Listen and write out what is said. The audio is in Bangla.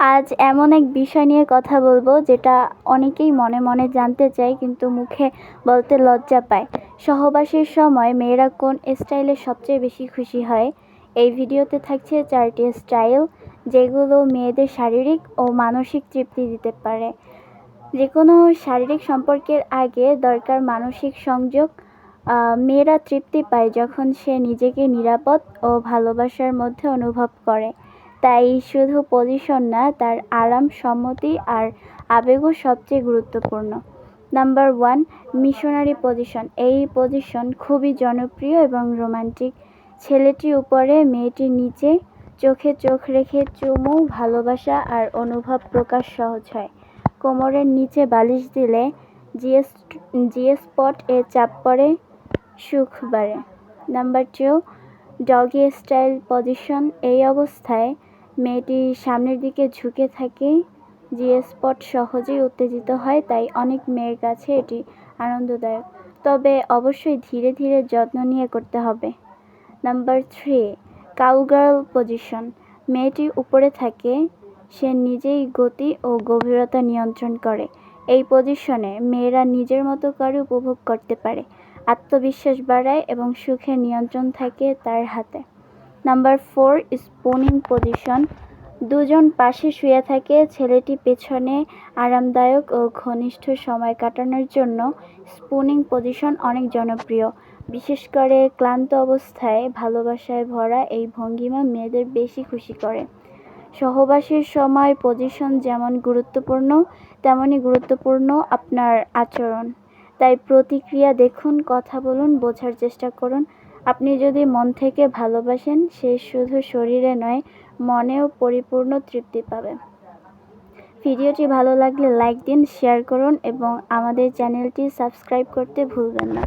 আজ এমন এক বিষয় নিয়ে কথা বলব যেটা অনেকেই মনে মনে জানতে চায় কিন্তু মুখে বলতে লজ্জা পায়। সহবাসের সময় মেয়েরা কোন স্টাইলে সবচেয়ে বেশি খুশি হয়? এই ভিডিওতে থাকছে চারটি স্টাইল যেগুলো মেয়েদের শারীরিক ও মানসিক তৃপ্তি দিতে পারে। যে কোনো শারীরিক সম্পর্কের আগে দরকার মানসিক সংযোগ মেয়েরা তৃপ্তি পায় যখন সে নিজেকে নিরাপদ ও ভালোবাসার মধ্যে অনুভব করে। তাই শুধু পজিশন না, তার আরাম, সম্মতি আর আবেগও সবচেয়ে গুরুত্বপূর্ণ। নাম্বার ওয়ান মিশনারি পজিশন এই পজিশন খুবই জনপ্রিয় এবং রোমান্টিক ছেলেটির উপরে, মেয়েটির নিচে চোখে চোখ রেখে চুমু, ভালোবাসা আর অনুভব প্রকাশ সহজ হয়। কোমরের নিচে বালিশ দিলে জিএস জিএ স্পট এ চাপ পড়ে, সুখ বাড়ে। Number two doggy style position এই অবস্থায় মেয়েটি সামনের দিকে ঝুঁকে থাকে। যে স্পট সহজেই উত্তেজিত হয়, তাই অনেক মেয়ের কাছে এটি আনন্দদায়ক। তবে অবশ্যই ধীরে ধীরে যত্ন নিয়ে করতে হবে। নাম্বার থ্রি কাউগার্ল পজিশন মেয়েটি উপরে থাকে, সে নিজেই গতি ও গভীরতা নিয়ন্ত্রণ করে। এই পজিশনে মেয়েরা নিজের মতো করে উপভোগ করতে পারে। আত্মবিশ্বাস বাড়ায় এবং সুখের নিয়ন্ত্রণ থাকে তার হাতে। নাম্বার ফোর স্পুনিং পজিশন দুজন পাশে শুয়ে থাকে ছেলেটি পেছনে আরামদায়ক ও ঘনিষ্ঠ সময় কাটানোর জন্য স্পুনিং পজিশন অনেক জনপ্রিয়। বিশেষ করে ক্লান্ত অবস্থায় ভালোবাসায় ভরা এই ভঙ্গিমা মেয়েদের বেশি খুশি করে। সহবাসের সময় পজিশন যেমন গুরুত্বপূর্ণ তেমনই গুরুত্বপূর্ণ আপনার আচরণ। তাই প্রতিক্রিয়া দেখুন, কথা বলুন, বোঝার চেষ্টা করুন। আপনি যদি মন থেকে ভালোবাসেন, সে শুধু শরীরে নয়, মনেও পরিপূর্ণ তৃপ্তি পাবে। ভিডিওটি ভালো লাগলে লাইক দিন, শেয়ার করুন এবং আমাদের চ্যানেলটি সাবস্ক্রাইব করতে ভুলবেন না।